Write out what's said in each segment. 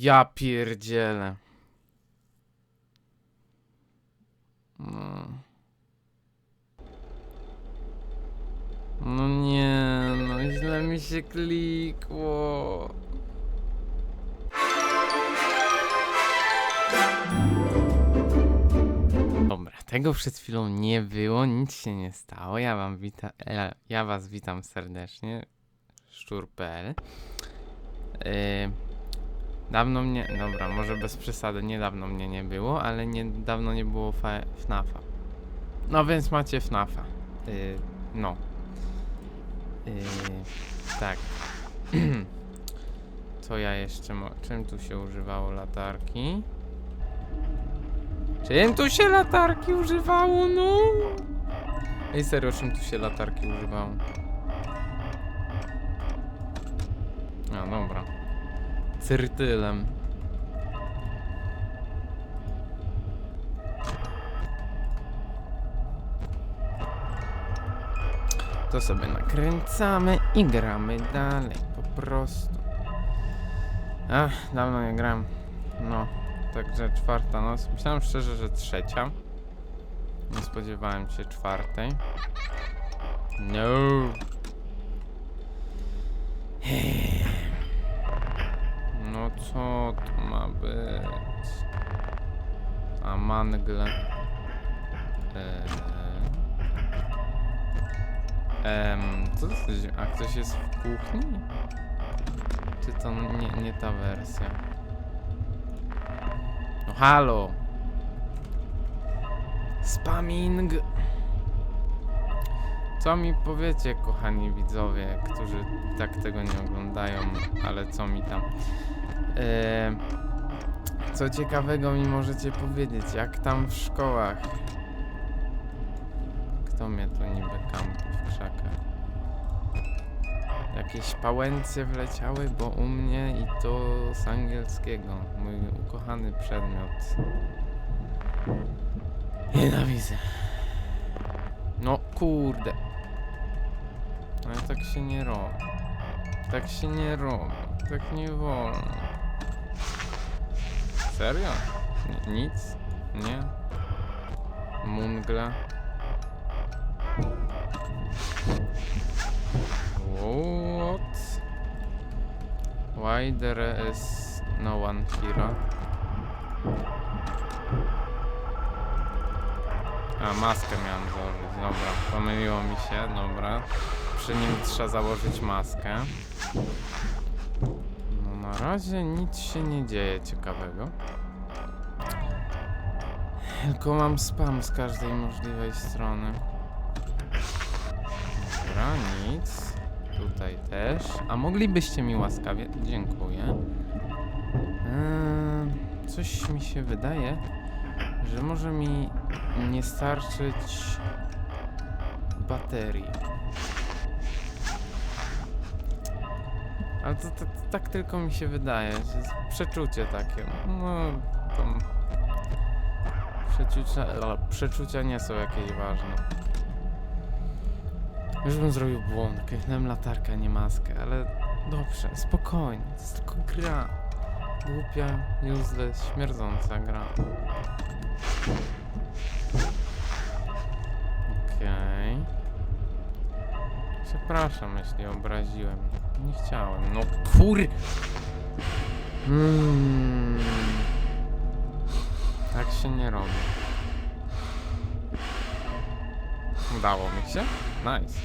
Ja pierdzielę. No. No nie, no źle mi się klikło. Dobra, tego przed chwilą nie było, nic się nie stało. Ja wam wita e, ja was witam serdecznie. Szczur.pl yy, Dawno mnie, dobra, może bez przesady, niedawno mnie nie było, ale niedawno nie było fa- FNAFa. No więc macie FNAFa. Yy, no. Yy, tak. Co ja jeszcze Czym tu się używało latarki? Czym tu się latarki używało, no? Ej, serio, czym tu się latarki używało? A, dobra. Cyrtylem. To sobie nakręcamy i gramy dalej, po prostu. Ach, dawno nie gram. No, także czwarta noc. Myślałem szczerze, że trzecia. Nie spodziewałem się czwartej. No. Mangle. Eee. Co to jest? A ktoś jest w kuchni? Czy to nie, nie ta wersja? No halo! Spamming! Co mi powiecie, kochani widzowie, którzy tak tego nie oglądają, ale co mi tam? Eee, co ciekawego mi możecie powiedzieć, jak tam w szkołach? Kto mnie tu niby kampi w krzakach? Jakieś pałęcje wleciały, bo u mnie i to z angielskiego. Mój ukochany przedmiot. Nienawidzę. No kurde. Ale tak się nie robi. Tak się nie robi. Tak nie wolno. Serio? Ni- nic? Nie? Mungla? What? Why there is no one here? A, maskę miałem założyć, dobra, pomyliło mi się, dobra. Przy nim trzeba założyć maskę. Na razie nic się nie dzieje ciekawego. Tylko mam spam z każdej możliwej strony. Dobra, nic. Tutaj też. A moglibyście mi łaskawie... Dziękuję. Eee, coś mi się wydaje, że może mi nie starczyć baterii. Ale to, to, to tak tylko mi się wydaje, że jest przeczucie takie. No, tam... Przeczucia, e, przeczucia nie są jakieś ważne. Już bym zrobił błąd, kliknąłem latarkę, nie maskę, ale dobrze, spokojnie, to jest tylko gra. Głupia, useless, śmierdząca gra. Okej. Przepraszam, jeśli obraziłem. Nie chciałem. No kur... Mm. Tak się nie robi. Udało mi się? Nice.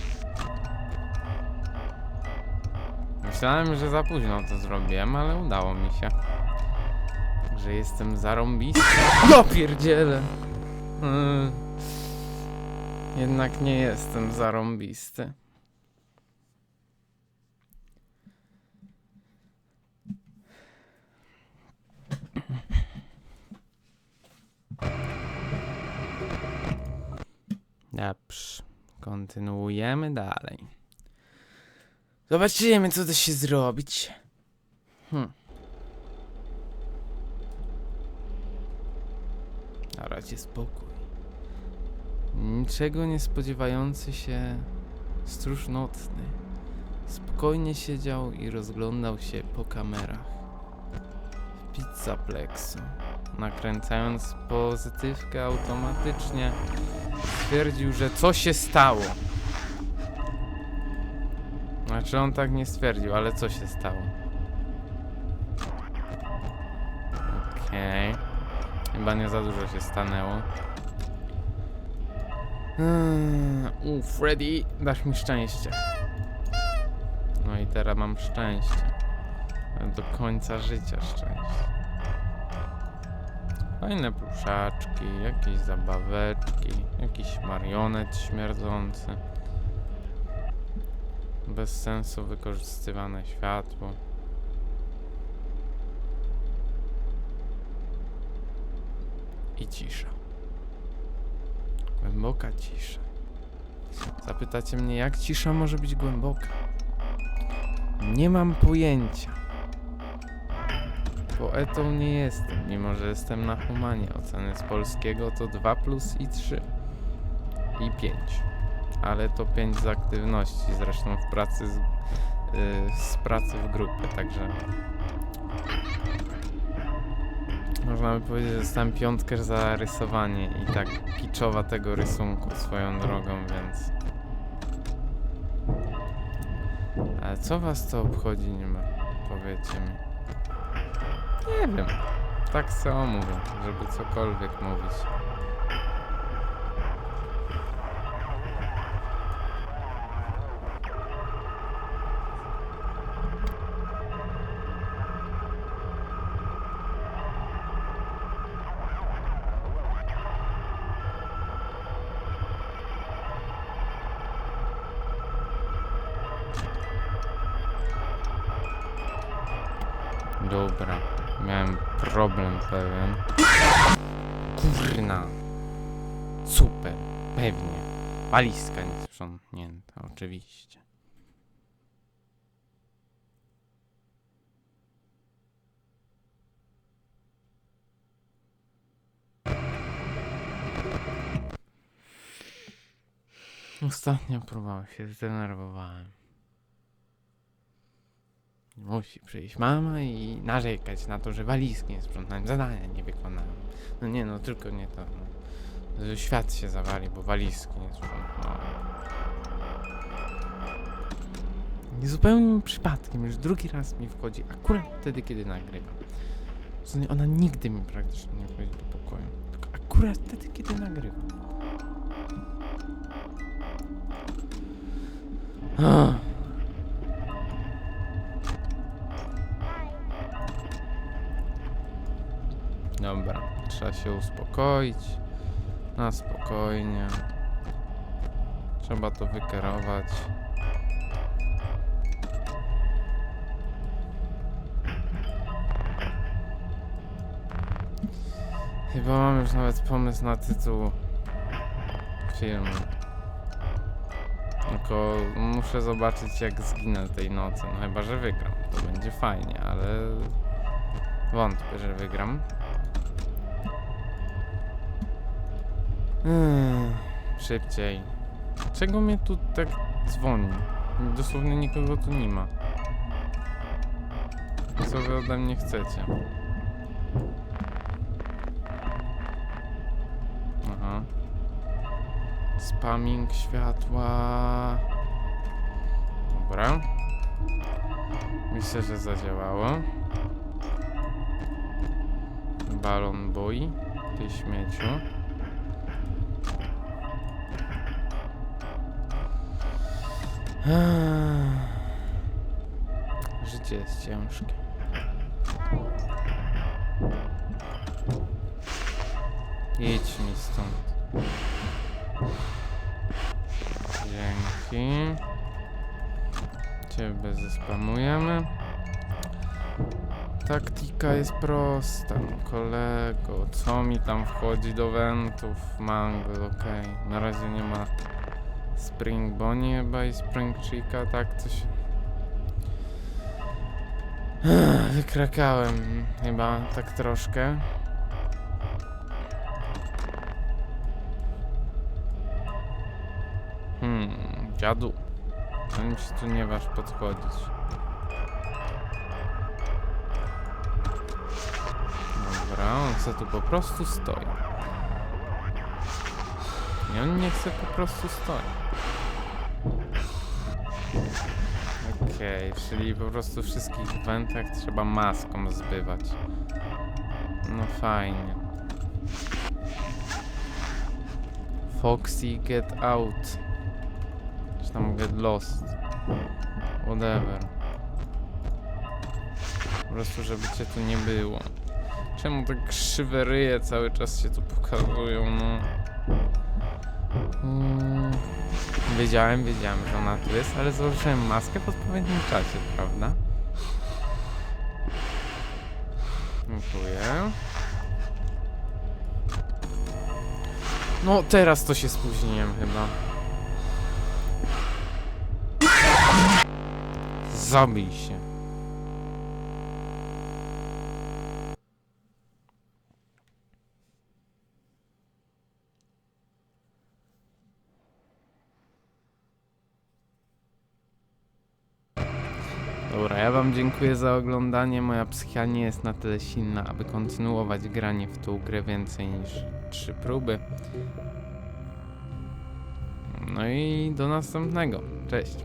Myślałem, że za późno to zrobiłem, ale udało mi się. Że jestem zarąbisty. Ja pierdzielę! Mm. Jednak nie jestem zarąbisty. Dobrze. Kontynuujemy dalej. Zobaczymy, co da się zrobić. Hmm. Na razie spokój. Niczego nie spodziewający się stróż nocny spokojnie siedział i rozglądał się po kamerach. pizza plexu. Nakręcając pozytywkę automatycznie stwierdził, że co się stało. Znaczy on tak nie stwierdził, ale co się stało? Okej. Chyba nie za dużo się stanęło. Hmm, U, Freddy, dasz mi szczęście. No i teraz mam szczęście. Do końca życia szczęście. Fajne pluszaczki, jakieś zabaweczki, jakiś marionet śmierdzący. Bez sensu wykorzystywane światło. I cisza. Głęboka cisza. Zapytacie mnie, jak cisza może być głęboka? Nie mam pojęcia. Poetą nie jestem, mimo że jestem na humanie. Oceny z polskiego to 2 plus i 3. I 5. Ale to 5 z aktywności, zresztą w pracy z, y, z pracy w grupie, także można by powiedzieć, że dostałem piątkę za rysowanie i tak kiczowa tego rysunku swoją drogą, więc... Ale co was to obchodzi, nie ma? Powiedzcie mi. Nie wiem. Tak samo mówię, żeby cokolwiek mówić. Dobra, miałem problem pewien. Kurna. Super, pewnie. Walizka niesprzątnięta, oczywiście. Ostatnio próbowałem się zdenerwowałem. Musi przyjść mama i narzekać na to, że walizki nie sprzątałem, zadania nie wykonałem. No nie no, tylko nie to. No. Świat się zawali, bo walizki nie sprzątnąłem. I zupełnym przypadkiem, już drugi raz mi wchodzi, akurat wtedy, kiedy nagrywam. Ona nigdy mi praktycznie nie wchodzi do pokoju. Tylko akurat wtedy, kiedy nagrywam. Ach. Się uspokoić. Na spokojnie. Trzeba to wykerować. Chyba mam już nawet pomysł na tytuł filmu. Tylko muszę zobaczyć jak zginę tej nocy. No chyba, że wygram. To będzie fajnie, ale wątpię, że wygram. Hmm, szybciej. Czego mnie tu tak dzwoni? Dosłownie nikogo tu nie ma. Co wy ode mnie chcecie? Aha. Spamming światła. Dobra. Myślę, że zadziałało. Balon boi. Ty śmieciu. Życie jest ciężkie. Idź mi stąd. Dzięki. Ciebie zespamujemy. Taktika jest prosta, no kolego. Co mi tam wchodzi do wentów? Mango, okej. Na razie nie ma Spring Bonnie chyba i Spring Chica, tak coś. Wykrakałem chyba tak troszkę. Hmm, dziadu. To mi się tu nie waż podchodzić. chce tu po prostu stoi. I on nie chce po prostu stoi. Okej, czyli po prostu wszystkich wętek trzeba maską zbywać. No fajnie. Foxy get out. Czy tam get lost. Whatever. Po prostu, żeby cię tu nie było. Czemu te krzywe ryje cały czas się tu pokazują, no? Mm, wiedziałem, wiedziałem, że ona tu jest, ale założyłem maskę w odpowiednim czasie, prawda? Dziękuję. No, teraz to się spóźniłem chyba. Zabij się. Dobra, ja wam dziękuję za oglądanie. Moja psychia nie jest na tyle silna, aby kontynuować granie w tą grę więcej niż trzy próby. No i do następnego. Cześć.